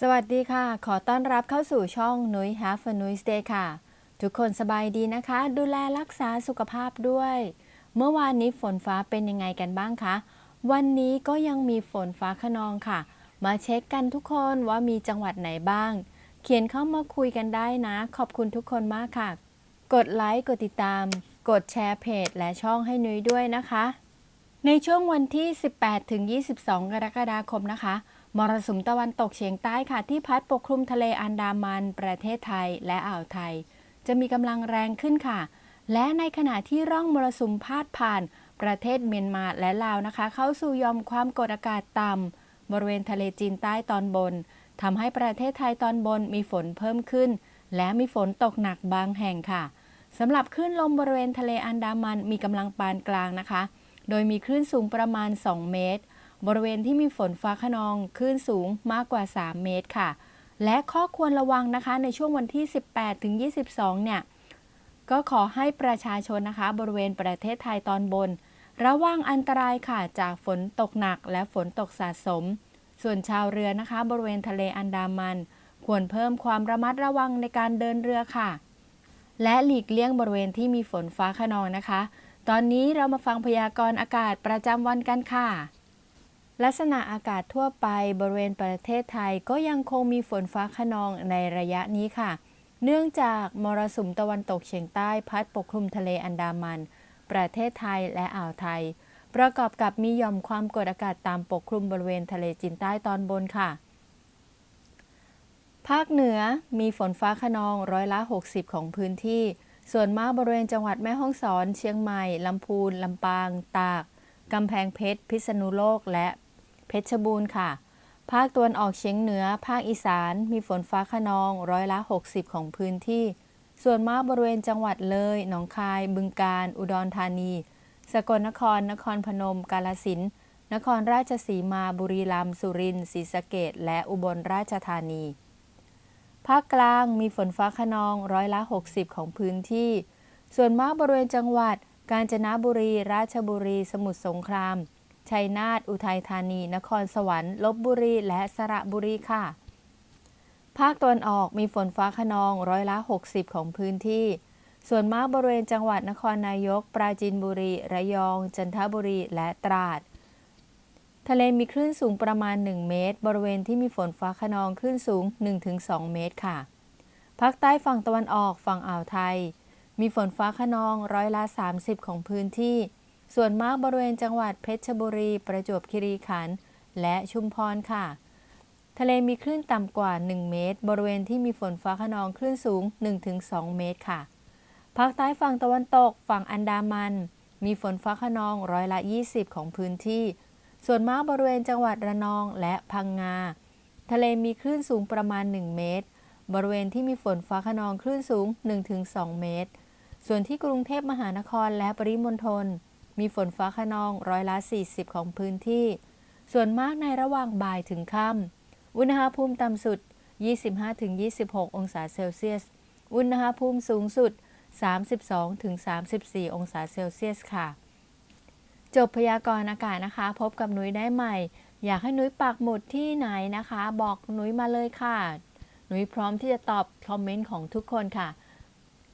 สวัสดีค่ะ ขอต้อนรับเข้าสู่ช่องนุ้ย Have a Nice Day ค่ะ ทุกคนสบายดีนะคะ ดูแลรักษาสุขภาพด้วย เมื่อวานนี้ฝนฟ้าเป็นยังไงกันบ้างคะ วันนี้ก็ยังมีฝนฟ้าขนองค่ะ มาเช็คกันทุกคนว่ามีจังหวัดไหนบ้าง เขียนเข้ามาคุยกันได้นะ ขอบคุณทุกคนมากค่ะ กดไลค์ กดติดตาม กดแชร์เพจ และช่องให้นุ้ยด้วยนะคะ ในช่วงวันที่ 18ถึง22 กรกฎาคมนะคะ มรสุมตะวันตกเฉียงใต้ค่ะ ที่พัดปกคลุมทะเลอันดามัน ประเทศไทยและอ่าวไทย จะมีกำลังแรงขึ้นค่ะ และในขณะที่ร่องมรสุมพาดผ่าน ประเทศเมียนมาและลาวนะคะ เข้าสู่ยอมความกดอากาศต่ำบริเวณทะเลจีนใต้ตอนบนทำให้ประเทศไทยตอนบนมีฝนเพิ่มขึ้น และมีฝนตกหนักบางแห่งค่ะสำหรับคลื่นลมบริเวณทะเลอันดามันมีกำลังปานกลางนะคะ โดยมีคลื่นสูงประมาณ 2 เมตร บริเวณที่มีฝนฟ้าขนองคลื่นสูงมากกว่า 3 เมตรค่ะ และข้อควรระวังนะคะในช่วงวันที่ 18ถึง22 เนี่ย ก็ขอให้ประชาชนนะคะ บริเวณประเทศไทยตอนบน ระวังอันตรายค่ะจากฝนตกหนักและฝนตกสะสม ส่วนชาวเรือนะคะ บริเวณทะเลอันดามัน ควรเพิ่มความระมัดระวังในการเดินเรือค่ะ และหลีกเลี่ยงบริเวณที่มีฝนฟ้าขนองนะคะ ตอนนี้เรามาฟังพยากรณ์อากาศประจำวันกันค่ะ ลักษณะอากาศทั่วไปบริเวณประเทศไทยก็ยังคงมีฝนฟ้าขนองในระยะนี้ค่ะ เนื่องจากมรสุมตะวันตกเฉียงใต้พัดปกคลุมทะเลอันดามัน ประเทศไทยและอ่าวไทย ประกอบกับมีหย่อมความกดอากาศตามปกคลุมบริเวณทะเลจีนใต้ตอนบนค่ะ ภาคเหนือมีฝนฟ้าขนองร้อยละ 60 ของพื้นที่ ส่วนมากบริเวณจังหวัดแม่ฮ่องสอน เชียงใหม่ลำพูนลำปาง ตากกำแพงเพชร พิษณุโลกและ เพชรบูรณ์ค่ะ ภาคตะวันออกเฉียงเหนือ ภาคอีสาน มีฝนฟ้าขนองร้อยละ 60 ของพื้นที่ ส่วนมากบริเวณจังหวัดเลย หนองคาย บึงกาฬ อุดรธานี สกลนคร นครพนม กาฬสินธุ์ นครราชสีมา บุรีรัมย์ สุรินทร์ ศรีสะเกษและอุบลราชธานี ภาคกลาง มีฝนฟ้าขนองร้อยละ 60 ของพื้นที่ ส่วนมากบริเวณจังหวัด กาญจนบุรี ราชบุรี สมุทรสงคราม ชัยนาท อุทัยธานี นครสวรรค์ ลบบุรี และสระบุรีค่ะ ภาคตะวันออกมีฝนฟ้าขนองร้อยละ 60 ของพื้นที่ ส่วนมากบริเวณจังหวัดนครนายก ปราจีนบุรี ระยอง จันทบุรี และตราด ทะเลมีคลื่นสูงประมาณ 1 เมตร บริเวณที่มีฝนฟ้าขนองคลื่นสูง 1-2 เมตรค่ะ ภาคใต้ฝั่งตะวันออกฝั่งอ่าวไทย มีฝนฟ้าขนองร้อยละ 30 ของพื้นที่ ส่วนมากบริเวณจังหวัดเพชรบุรี ประจวบคีรีขันธ์และชุมพรค่ะ ทะเลมีคลื่นต่ำกว่า 1 เมตร บริเวณที่มีฝนฟ้าขนองคลื่นสูง 1-2 เมตรค่ะ ภาคใต้ฝั่งตะวันตกฝั่งอันดามัน มีฝนฟ้าขนองร้อยละ 20 ของพื้นที่ ส่วนมากบริเวณจังหวัดระนองและพังงา ทะเลมีคลื่นสูงประมาณ 1 เมตร บริเวณที่มีฝนฟ้าขนองคลื่นสูง 1-2 เมตร ส่วนที่กรุงเทพมหานครและปริมณฑล มีฝนฟ้าขนองร้อยละ 40 ของพื้นที่ ส่วนมากในระหว่างบ่ายถึงค่ำอุณหภูมิต่ำสุด 25-26 องศาเซลเซียส อุณหภูมิสูงสุด 32-34 องศาเซลเซียสค่ะ จบพยากรณ์อากาศนะคะ พบกับนุ้ยได้ใหม่ อยากให้นุ้ยปักหมุดที่ไหนนะคะ บอกนุ้ยมาเลยค่ะ นุ้ยพร้อมที่จะตอบคอมเมนต์ของทุกคนค่ะ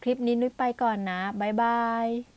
คลิปนี้นุ้ยไปก่อนนะ บ๊ายบาย